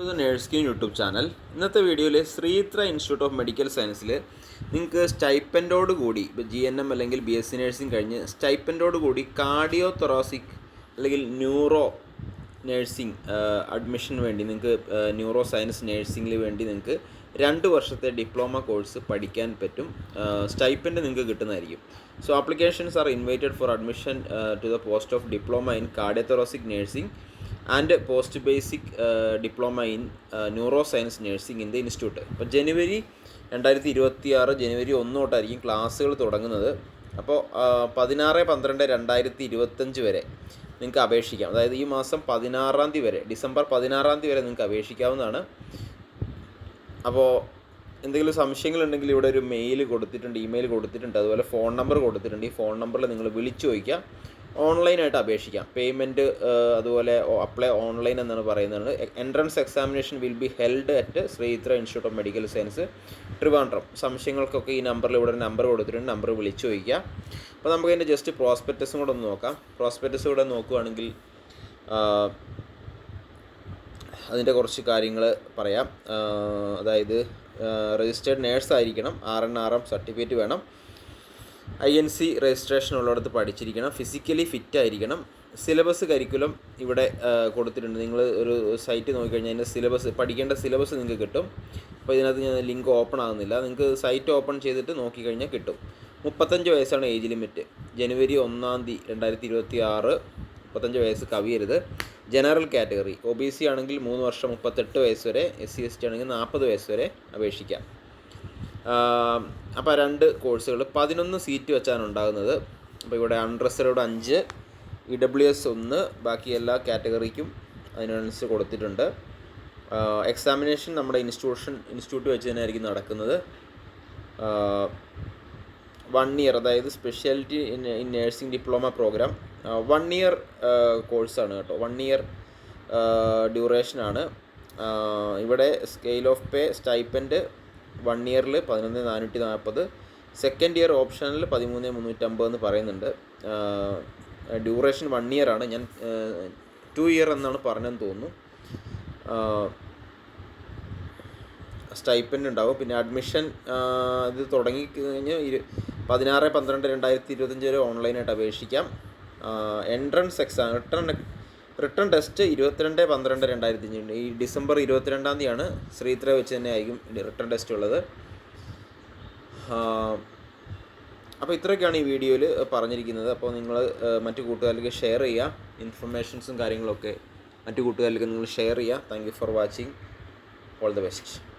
To the നേഴ്സ്കിൻ YouTube channel ഇന്നത്തെ വീഡിയോയിൽ ശ്രീത്ര ഇൻസ്റ്റിറ്റ്യൂട്ട് ഓഫ് മെഡിക്കൽ സയൻസിൽ നിങ്ങൾക്ക് സ്റ്റൈപ്പൻഡോട് കൂടി ഇപ്പോൾ ജി എൻ എം അല്ലെങ്കിൽ ബി എസ് സി നഴ്സിംഗ് കഴിഞ്ഞ് സ്റ്റൈപ്പൻഡോട് കൂടി കാർഡിയോ തൊറോസിക് അല്ലെങ്കിൽ ന്യൂറോ നേഴ്സിംഗ് അഡ്മിഷന് വേണ്ടി നിങ്ങൾക്ക് ന്യൂറോ സയൻസ് നേഴ്സിംഗിന് വേണ്ടി നിങ്ങൾക്ക് രണ്ട് വർഷത്തെ ഡിപ്ലോമ കോഴ്സ് പഠിക്കാൻ പറ്റും. സ്റ്റൈപ്പൻഡ് നിങ്ങൾക്ക് കിട്ടുന്നതായിരിക്കും. So applications are invited for admission to the post of diploma in cardio thoracic nursing and post basic diploma in neuro science nursing in the institute അപ്പോൾ ജനുവരി രണ്ടായിരത്തി ഇരുപത്തി ആറ് ജനുവരി ഒന്ന് തൊട്ടായിരിക്കും ക്ലാസ്സുകൾ തുടങ്ങുന്നത്. അപ്പോൾ പതിനാറ് പന്ത്രണ്ട് രണ്ടായിരത്തി ഇരുപത്തഞ്ച് വരെ നിങ്ങൾക്ക് അപേക്ഷിക്കാം. അതായത് ഈ മാസം പതിനാറാം തീയതി വരെ ഡിസംബർ പതിനാറാം തീയതി വരെ നിങ്ങൾക്ക് അപേക്ഷിക്കാവുന്നതാണ്. അപ്പോൾ എന്തെങ്കിലും സംശയങ്ങളുണ്ടെങ്കിൽ ഇവിടെ ഒരു മെയിൽ കൊടുത്തിട്ടുണ്ട് ഇമെയിൽ കൊടുത്തിട്ടുണ്ട് അതുപോലെ ഫോൺ നമ്പർ കൊടുത്തിട്ടുണ്ട്. ഈ ഫോൺ നമ്പറിൽ നിങ്ങൾ വിളിച്ചു ചോദിക്കുക ഓൺലൈനായിട്ട് അപേക്ഷിക്കാം. പേയ്മെന്റ് അതുപോലെ അപ്ലൈ ഓൺലൈൻ എന്നാണ് പറയുന്നത്. Entrance examination will be held at ശ്രീത്ര institute of medical science Trivandrum സംശയങ്ങൾക്കൊക്കെ ഈ നമ്പറിൽ ഇവിടെ നമ്പർ കൊടുത്തിട്ടുണ്ട്. നമ്പർ വിളിച്ചു ചോദിക്കുക. അപ്പോൾ നമുക്ക് അതിന്റെ ജസ്റ്റ് പ്രോസ്പെക്റ്റസും കൂടെ ഒന്ന് നോക്കാം. പ്രോസ്പെക്റ്റസ് കൂടെ നോക്കുകയാണെങ്കിൽ അതിന്റെ കുറച്ച് കാര്യങ്ങൾ പറയാം. അതായത് രജിസ്റ്റേർഡ് നേഴ്സ് ആയിരിക്കണം. R N R M certificate വേണം. ഐ എൻ സി രജിസ്ട്രേഷൻ ഉള്ളിടത്ത് പഠിച്ചിരിക്കണം. ഫിസിക്കലി ഫിറ്റ് ആയിരിക്കണം. സിലബസ് കരിക്കുലം ഇവിടെ കൊടുത്തിട്ടുണ്ട്. നിങ്ങൾ ഒരു സൈറ്റ് നോക്കിക്കഴിഞ്ഞാൽ അതിന്റെ സിലബസ് പഠിക്കേണ്ട സിലബസ് നിങ്ങൾക്ക് കിട്ടും. അപ്പോൾ ഇതിനകത്ത് ഞാൻ ലിങ്ക് ഓപ്പൺ ആകുന്നില്ല നിങ്ങൾക്ക് സൈറ്റ് ഓപ്പൺ ചെയ്തിട്ട് നോക്കിക്കഴിഞ്ഞാൽ കിട്ടും. മുപ്പത്തഞ്ച് വയസ്സാണ് ഏജ് ലിമിറ്റ് ജനുവരി ഒന്നാം തീയതി രണ്ടായിരത്തി ഇരുപത്തി ആറ് മുപ്പത്തഞ്ച് വയസ്സ് കവിയരുത്. General category O B C ആണെങ്കിൽ മൂന്ന് വർഷം മുപ്പത്തെട്ട് വയസ്സ് വരെ എസ് സി എസ് ടി ആണെങ്കിൽ നാൽപ്പത് വയസ്സ് വരെ അപേക്ഷിക്കാം. അപ്പോൾ രണ്ട് കോഴ്സുകൾ പതിനൊന്ന് സീറ്റ് വെച്ചാണ് ഉണ്ടാകുന്നത്. അപ്പോൾ ഇവിടെ അൺറിസർവ്ഡ് അഞ്ച് ഇ ഡബ്ല്യു എസ് ഒന്ന് ബാക്കി എല്ലാ കാറ്റഗറിക്കും അതിനനുസരിച്ച് കൊടുത്തിട്ടുണ്ട്. എക്സാമിനേഷൻ നമ്മുടെ ഇൻസ്റ്റിറ്റ്യൂഷൻ ഇൻസ്റ്റിറ്റ്യൂട്ട് വെച്ച് തന്നെ ആയിരിക്കും നടക്കുന്നത് വൺ ഇയർ അതായത് speciality in in nursing diploma program one year കോഴ്സാണ് കേട്ടോ. വൺ ഇയർ ഡ്യൂറേഷനാണ് ഇവിടെ scale of pay stipend one ഇയറിൽ പതിനൊന്ന് നാനൂറ്റി നാൽപ്പത് സെക്കൻഡ് ഇയർ ഓപ്ഷനിൽ പതിമൂന്ന് മുന്നൂറ്റമ്പത് എന്ന് പറയുന്നുണ്ട്. ഡ്യൂറേഷൻ വൺ ഇയർ ആണ് ഞാൻ ടു ഇയർ എന്നാണ് പറഞ്ഞതെന്ന് തോന്നുന്നു. സ്റ്റൈപ്പന്റ് ഉണ്ടാവും. പിന്നെ അഡ്മിഷൻ ഇത് തുടങ്ങി കഴിഞ്ഞ് ഇരു പതിനാറ് പന്ത്രണ്ട് രണ്ടായിരത്തി ഇരുപത്തഞ്ച് വരെ ഓൺലൈനായിട്ട് അപേക്ഷിക്കാം. Entrance exam return return test ഇരുപത്തിരണ്ട് പന്ത്രണ്ട് രണ്ടായിരത്തി അഞ്ച് ഈ ഡിസംബർ ഇരുപത്തിരണ്ടാം തീയതിയാണ് ശ്രീത്ര വെച്ച് തന്നെ ആയിരിക്കും റിട്ടേൺ ടെസ്റ്റ് ഉള്ളത്. അപ്പോൾ ഇത്രയൊക്കെയാണ് ഈ വീഡിയോയിൽ പറഞ്ഞിരിക്കുന്നത്. അപ്പോൾ നിങ്ങൾ മറ്റു കൂട്ടുകാരിലേക്ക് ഷെയർ ചെയ്യുക. ഇൻഫർമേഷൻസും കാര്യങ്ങളൊക്കെ മറ്റു കൂട്ടുകാരിലേക്ക് നിങ്ങൾ ഷെയർ ചെയ്യുക. Thank you for watching. All the best.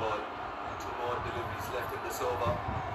but two more deliveries left in this over.